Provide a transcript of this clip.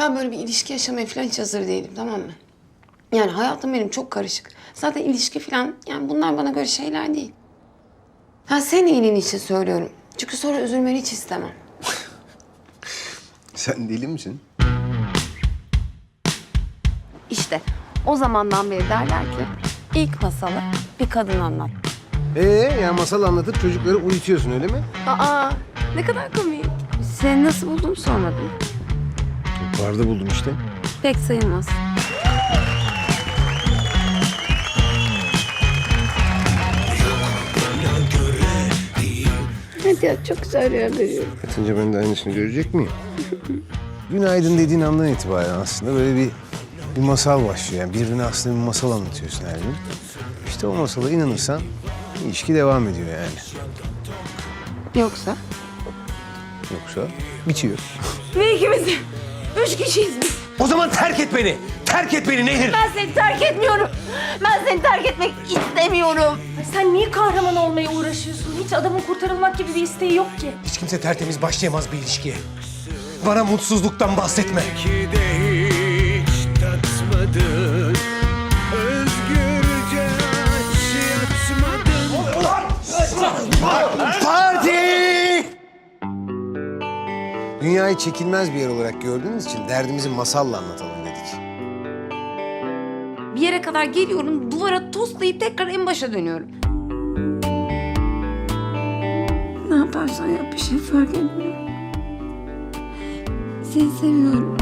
Ben böyle bir ilişki yaşamaya falan hiç hazır değilim tamam mı? Yani hayatım benim çok karışık. Zaten ilişki falan yani bunlar bana göre şeyler değil. Ha senin iyiliğin için söylüyorum. Çünkü sonra üzülmeni hiç istemem. Sen deli misin? İşte o zamandan beri derler ki ilk masalı bir kadın anlat. Ee, ya masal anlatıp çocukları uyutuyorsun öyle mi? Aa ne kadar komik. Seni nasıl buldum sormadım. Barda buldum işte. Pek sayılmaz. Hadi ya çok güzel görüyorum. Yatınca ben de aynısını görecek miyim? Günaydın dediğin andan itibaren aslında böyle bir bir masal başlıyor. Yani birine aslında bir masal anlatıyorsun her gün. İşte o masala inanırsan ilişki devam ediyor yani. Yoksa? Yoksa bitiyor. Ve ikimiz üç kişiyiz biz. O zaman terk et beni. Terk et beni Nehir. Ben seni terk etmiyorum. Ben seni terk etmek istemiyorum. Sen niye kahraman olmaya uğraşıyorsun? Hiç adamın kurtarılmak gibi bir isteği yok ki. Hiç kimse tertemiz başlayamaz bir ilişkiye. Bana mutsuzluktan bahsetme. Belki de hiç tatmadın Özgürce aç yatmadın Parti! Dünyayı çekilmez bir yer olarak gördüğümüz için derdimizi masalla anlatalım dedik. Bir yere kadar geliyorum, duvara toslayıp tekrar en başa dönüyorum. Ne yaparsan yap bir şey fark etmiyor. Seni seviyorum.